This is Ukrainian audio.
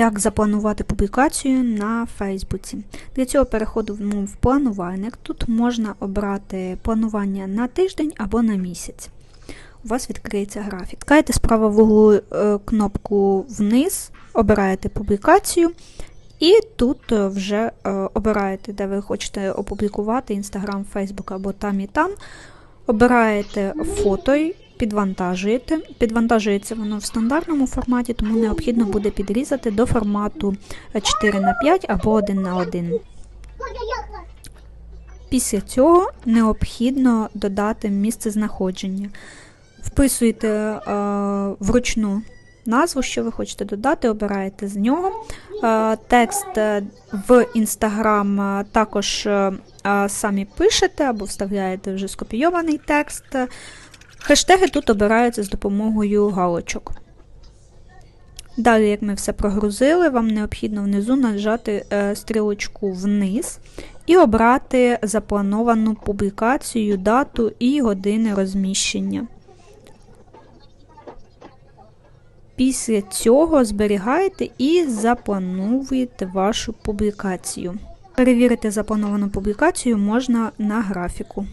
Як запланувати публікацію на Фейсбуці. Для цього переходимо в планувальник. Тут можна обрати планування на тиждень або на місяць. У вас відкриється графік. Тикаєте справа в углу е, кнопку вниз, обираєте публікацію, і тут е, вже е, обираєте, де ви хочете опублікувати Instagram, Facebook або там і там. Обираєте фото, Підвантажується воно в стандартному форматі, тому необхідно буде підрізати до формату 4 на 5 або 1 на 1. Після цього необхідно додати місце знаходження. Вписуєте е, вручну назву, що ви хочете додати, обираєте з нього. Е, текст е, в Instagram е, також е, е, самі пишете або вставляєте вже скопійований текст. Хештеги тут обираються з допомогою галочок. Далі, як ми все прогрузили, вам необхідно внизу нажати е, стрілочку вниз і обрати заплановану публікацію, дату і години розміщення. Після цього зберігаєте і заплановуєте вашу публікацію. Перевірити заплановану публікацію можна на графіку.